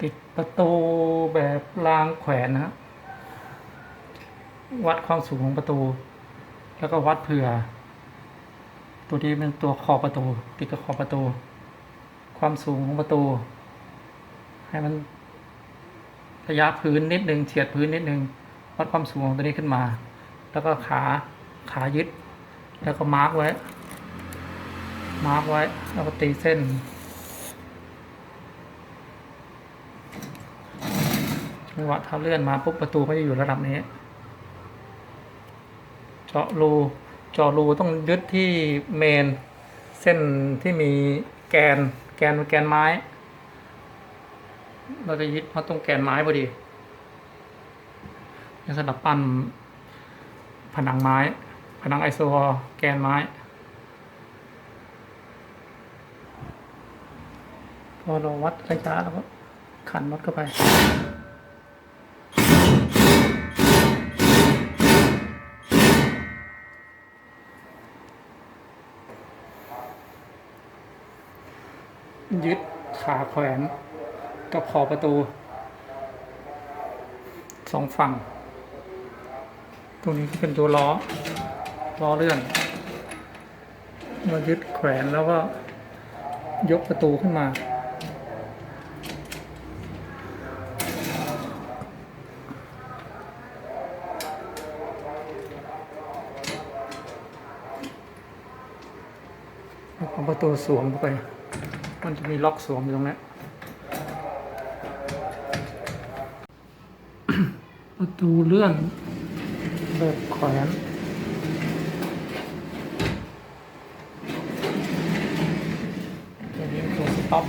ติดประตูแบบรางแขวนนะวัดความสูงของประตู แล้วก็วัดเผื่อ ตัวนี้เป็นตัวขอบประตู ติดกับขอบประตู ความสูงของประตู ให้มันระยะพื้นนิดนึงเฉียดพื้นนิดนึงวัดความสูงของตัวนี้ขึ้นมา แล้วก็ขาขายึด แล้วก็มาร์กไว้ มาร์กไว้ แล้วก็ตีเส้น จังหวะถ้าเลื่อนมาปุ๊บประตูก็จะอยู่ระดับนี้ เจาะรูเจาะรูต้องยึดที่เมน เส้นที่มีแกน แกนแกนไม้ เราจะยึดมาตรงแกนไม้พอดีจะสำหรับปั้นผนังไม้ ผนังไอโซอลแกนไม้พอเราวัดระยะแล้วก็ขันน็อตเข้าไป ยึดขาแขวนกับขอบประตูสองฝั่ง ตรงนี้เป็นตัวล้อ ล้อเลื่อนมายึดแขวนแล้วก็ยกประตูขึ้นมา เอาประตูสวมเข้าไป มันจะมีล็อกสวมอยู่ตรงนี้ประตูเลื่อนแบบแขวนตัวนี้เป็นตัวสต็อป